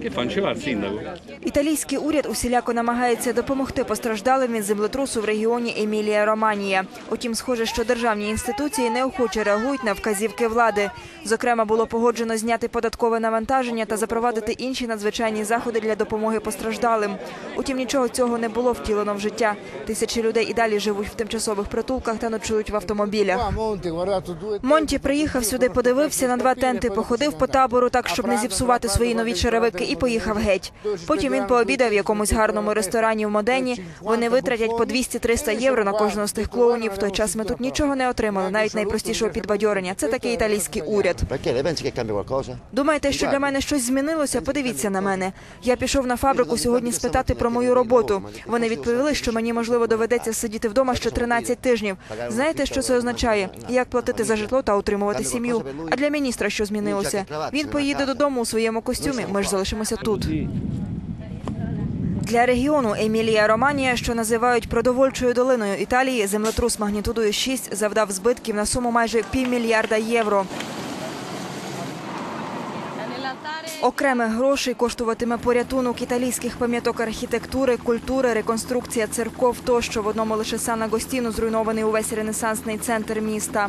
Che fa? Non ci va il sindaco? Італійський уряд усіляко намагається допомогти постраждалим від землетрусу в регіоні Емілія Романія. Утім, схоже, що державні інституції неохоче реагують на вказівки влади. Зокрема, було погоджено зняти податкове навантаження та запровадити інші надзвичайні заходи для допомоги постраждалим. Утім, нічого цього не було втілено в життя. Тисячі людей і далі живуть в тимчасових притулках та ночують в автомобілях. Монті приїхав сюди, подивився на два тенти, походив по табору так, щоб не зіпсувати свої нові черевики, і поїхав геть. Потім він пообідав в якомусь гарному ресторані в Модені. Вони витратять по 200-300 євро на кожного з тих клоунів. В той час ми тут нічого не отримали, навіть найпростішого підбадьорення. Це такий італійський уряд. Думаєте, що для мене щось змінилося? Подивіться на мене. Я пішов на фабрику сьогодні спитати про мою роботу. Вони відповіли, що мені можливо доведеться сидіти вдома ще 13 тижнів. Знаєте, що це означає? Як платити за житло та утримувати сім'ю? А для міністра що змінилося? Він поїде додому у своєму костюмі. Ми ж залишимося тут. Для регіону Емілія Романія, що називають продовольчою долиною Італії, землетрус магнітудою 6 завдав збитків на суму майже півмільярда євро. Окремих грошей коштуватиме порятунок італійських пам'яток архітектури, культури, реконструкція церков тощо в одному лише Сан Агостіну зруйнований увесь ренесансний центр міста.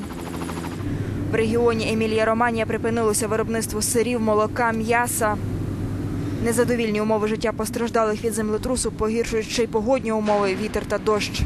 В регіоні Емілія Романія припинилося виробництво сирів, молока, м'яса. Незадовільні умови життя постраждалих від землетрусу погіршують ще й погодні умови, вітер та дощ.